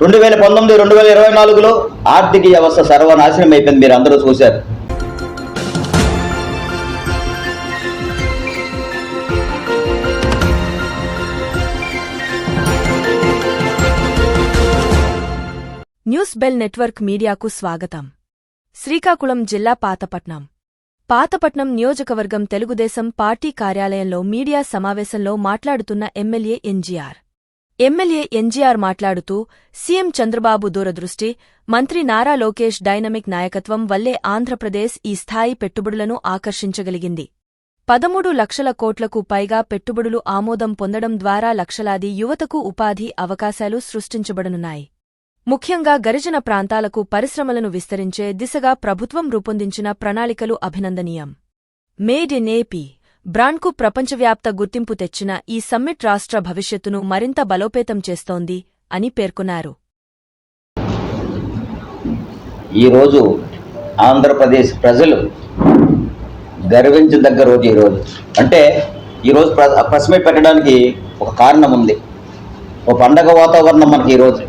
రెండు వేల పంతొమ్మిది రెండు వేల ఇరవై నాలుగులో ఆర్థిక వ్యవస్థ సర్వనాశనం అయిపోయింది మీరు అందరూ చూశారు. న్యూస్ బెల్ నెట్వర్క్ మీడియాకు స్వాగతం. శ్రీకాకుళం జిల్లా పాతపట్నం. పాతపట్నం నియోజకవర్గం తెలుగుదేశం పార్టీ కార్యాలయంలో మీడియా సమావేశంలో మాట్లాడుతున్న ఎమ్మెల్యే ఎన్జీఆర్. ఎమ్మెల్యే ఎన్జీఆర్ మాట్లాడుతూ సీఎం చంద్రబాబు దూరదృష్టి మంత్రి నారా లోకేష్ డైనమిక్ నాయకత్వం వల్లే ఆంధ్రప్రదేశ్ ఈ స్థాయి పెట్టుబడులను ఆకర్షించగలిగింది. పదమూడు లక్షల కోట్లకు పైగా పెట్టుబడులు ఆమోదం పొందడం ద్వారా లక్షలాది యువతకు ఉపాధి అవకాశాలు సృష్టించబడనున్నాయి. ముఖ్యంగా గరిజన ప్రాంతాలకు పరిశ్రమలను విస్తరించే దిశగా ప్రభుత్వం రూపొందించిన ప్రణాళికలు అభినందనీయం. మేడ్ ఇన్ ఏపీ బ్రాండ్కు ప్రపంచవ్యాప్త గుర్తింపు తెచ్చిన ఈ సమ్మిట్ రాష్ట్ర భవిష్యత్తును మరింత బలోపేతం చేస్తోంది అని పేర్కొన్నారు. ఈరోజు ఆంధ్రప్రదేశ్ ప్రజలు గర్వించదగ్గ రోజు ఈరోజు. అంటే ఈరోజు ప్ర ప్రెస్ మీట్ పెట్టడానికి ఒక కారణం ఉంది. ఒక పండగ వాతావరణం మనకి ఈరోజు.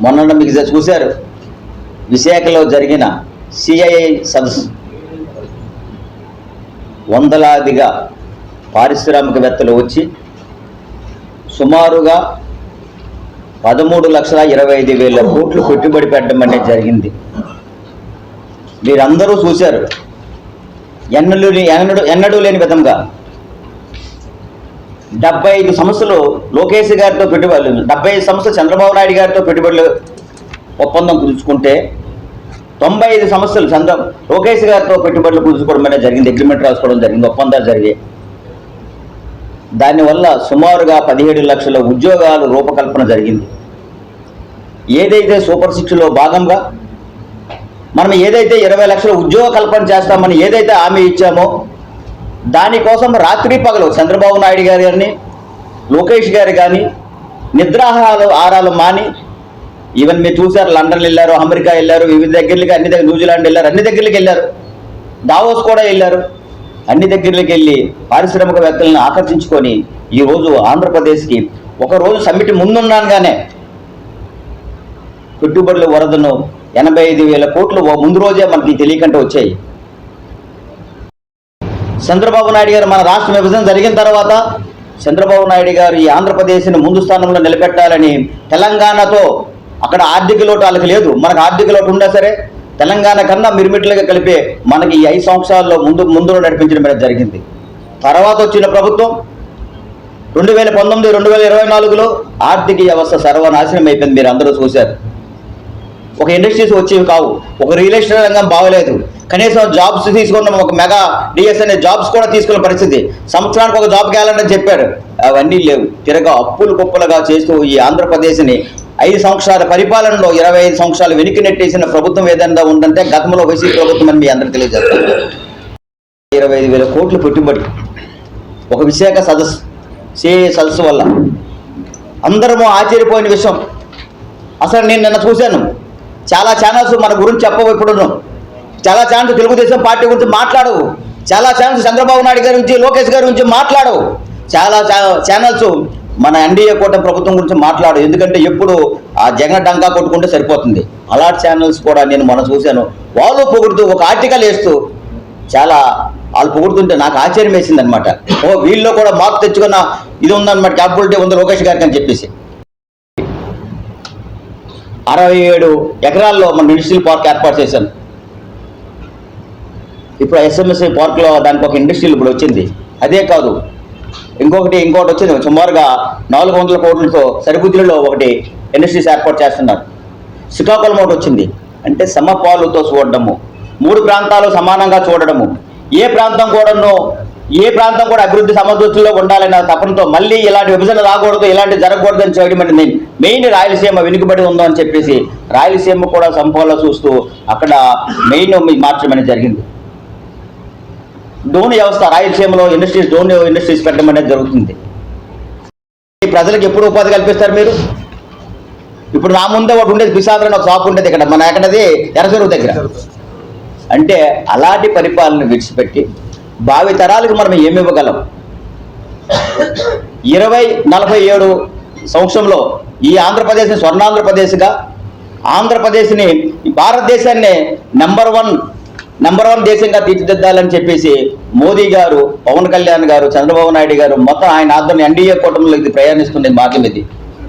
మొన్న మీకు చూశారు. విశాఖలో జరిగిన సిఐఐ సదస్సు. వందలాదిగా పారిశ్రామికవేత్తలు వచ్చి సుమారుగా పదమూడు లక్షల ఇరవై ఐదు వేల కోట్లు పెట్టుబడి పెట్టడం అనేది జరిగింది. మీరందరూ చూశారు. ఎన్నడూ ఎన్నడూ ఎన్నడూ లేని విధంగా డెబ్బై ఐదు సంస్థలు లోకేష్ గారితో పెట్టుబడులు డెబ్బై ఐదు సంస్థలు చంద్రబాబు నాయుడు గారితో పెట్టుబడులు ఒప్పందం కుదుర్చుకుంటే తొంభై ఐదు సంవత్సరాలు చంద్ర లోకేష్ గారితో పెట్టుబడులు కుదుర్చుకోవడం జరిగింది అగ్రిమెంట్ రాసుకోవడం జరిగింది ఒప్పందాలు జరిగాయి. దానివల్ల సుమారుగా పదిహేడు లక్షల ఉద్యోగాలు రూపకల్పన జరిగింది. ఏదైతే సూపర్ సిక్స్లో భాగంగా మనం ఏదైతే ఇరవై లక్షల ఉద్యోగ కల్పన చేస్తామని ఏదైతే హామీ ఇచ్చామో దానికోసం రాత్రి పగలు చంద్రబాబు నాయుడు గారి కానీ లోకేష్ గారు కానీ నిద్రాహారాలు ఆరాలు మాని ఈవెన్ మీరు చూశారు లండన్ వెళ్ళారు అమెరికా వెళ్ళారు వివిధ దగ్గరికి అన్ని దగ్గర న్యూజిలాండ్ వెళ్ళారు అన్ని దగ్గరికి వెళ్ళారు. దావోస్ కూడా వెళ్ళారు. అన్ని దగ్గరికి వెళ్ళి పారిశ్రామికవేత్తలను ఆకర్షించుకొని ఈరోజు ఆంధ్రప్రదేశ్కి ఒక రోజు సమ్మిట్ ముందున్నానుగానే. పెట్టుబడుల వరదను ఎనభై ఐదు వేల కోట్లు ముందు రోజే మనకి తెలియకంటే వచ్చాయి. చంద్రబాబు నాయుడు గారు మన రాష్ట్ర విభజన జరిగిన తర్వాత చంద్రబాబు నాయుడు గారు ఈ ఆంధ్రప్రదేశ్ని ముందు స్థానంలో నిలబెట్టాలని తెలంగాణతో అక్కడ ఆర్థిక లోటు వాళ్ళకి లేదు. మనకు ఆర్థిక లోటు ఉన్నా సరే తెలంగాణ కన్నా మిరుమిట్లుగా కలిపే మనకి ఈ ఐదు సంవత్సరాల్లో ముందు ముందులో నడిపించడం అనేది జరిగింది. తర్వాత వచ్చిన ప్రభుత్వం రెండు వేల పంతొమ్మిది రెండు వేల ఇరవై నాలుగులో ఆర్థిక వ్యవస్థ సర్వనాశనం అయిపోయింది. మీరు అందరూ చూశారు. ఒక ఇండస్ట్రీస్ వచ్చేవి కావు. ఒక రియల్ ఎస్టేట్ రంగం బాగలేదు. కనీసం జాబ్స్ తీసుకున్న ఒక మెగా డిఎస్ఎన్ఏ జాబ్స్ కూడా తీసుకున్న పరిస్థితి. సంవత్సరానికి ఒక జాబ్ కావాలని చెప్పారు. అవన్నీ లేవు. తిరగా అప్పులు కుప్పలుగా చేస్తూ ఈ ఆంధ్రప్రదేశ్ని ఐదు సంవత్సరాల పరిపాలనలో ఇరవై ఐదు సంవత్సరాలు వెనక్కి నెట్టేసిన ప్రభుత్వం ఏదైనా ఉందంటే గతంలో వైసీపీ ప్రభుత్వం అని మీ అందరికీ తెలియజేస్తారు ఇరవై ఐదు వేల కోట్లు పెట్టుబడి. ఒక విశాఖ సదస్సు సే సదస్సు వల్ల. అందరము ఆశ్చర్యపోయిన విషయం. అసలు నేను నిన్న చూశాను. చాలా ఛానల్స్ మన గురించి చెప్పవు ఇప్పుడు చాలా ఛానల్స్ తెలుగుదేశం పార్టీ గురించి మాట్లాడవు. చాలా ఛానల్స్ చంద్రబాబు నాయుడు గారి గురించి లోకేష్ గారి గురించి మాట్లాడవు. చాలా ఛానల్స్ మన ఎన్డీఏ కూటమి ప్రభుత్వం గురించి మాట్లాడు. ఎందుకంటే ఎప్పుడు ఆ జగన్ డంకా కొట్టుకుంటే సరిపోతుంది. అలాంటి ఛానల్స్ కూడా నేను మొన్న చూశాను. వాళ్ళు పొగుడుతూ ఒక ఆర్టికల్ వేస్తూ చాలా వాళ్ళు పొగుడుతుంటే నాకు ఆశ్చర్యం వేసింది అనమాట ఓ వీళ్ళలో కూడా మార్పు తెచ్చుకున్న ఇది ఉందన్నమాట. క్యాపబిలిటీ ఉంది లోకేష్ గారికి అని చెప్పేసి. అరవై ఏడు ఎకరాల్లో మన ఇండస్ట్రియల్ పార్క్ ఏర్పాటు చేశాను. ఇప్పుడు ఎస్ఎంఎస్ఐ పార్క్లో దానికి ఒక ఇండస్ట్రియల్ ఇప్పుడు వచ్చింది. అదే కాదు ఇంకొకటి ఇంకొకటి వచ్చింది సుమారుగా నాలుగు వందల కోట్లతో సరిబుద్ధిలో ఒకటి ఇండస్ట్రీస్ ఏర్పాటు చేస్తున్నారు. శ్రీకాకుళం ఒకటి వచ్చింది. అంటే సమపాలుతో చూడడము. మూడు ప్రాంతాలు సమానంగా చూడడము. ఏ ప్రాంతం కూడాను ఏ ప్రాంతం కూడా అభివృద్ధి సమదృష్టిలో ఉండాలన్న తపనతో మళ్ళీ ఇలాంటి విభజన రాకూడదు ఇలాంటి జరగకూడదని చేయడం అనేది మెయిన్. రాయలసీమ వెనుకబడి ఉందో అని చెప్పేసి రాయలసీమ కూడా సంపూర్ణ చూస్తూ అక్కడ మెయిన్ మార్చడం జరిగింది. ధోని వ్యవస్థ రాయలసీమలో ఇండస్ట్రీస్ ధోని ఇండస్ట్రీస్ పెట్టడం అనేది జరుగుతుంది. ఈ ప్రజలకు ఎప్పుడు ఉపాధి కల్పిస్తారు మీరు? ఇప్పుడు నా ముందే ఒకటి ఉండేది పిసాదరని ఒక షాప్ ఉండేది ఇక్కడ మన ఎక్కడది? ఎర్రచెరువు దగ్గర. అంటే అలాంటి పరిపాలన విడిచిపెట్టి భావి తరాలకు మనం ఏమి ఇవ్వగలం? ఇరవై నలభై ఏడు సంవత్సరంలో ఈ ఆంధ్రప్రదేశ్ని స్వర్ణాంధ్రప్రదేశ్గా ఆంధ్రప్రదేశ్ని ఈ భారతదేశాన్ని నెంబర్ వన్ నెంబర్ వన్ దేశంగా తీర్చిదిద్దాలని చెప్పేసి మోదీ గారు పవన్ కళ్యాణ్ గారు చంద్రబాబు నాయుడు గారు మొత్తం ఆయన ఆధ్వర్యం ఎన్డీఏ కూటమిలో ఇది మార్గం ఇది.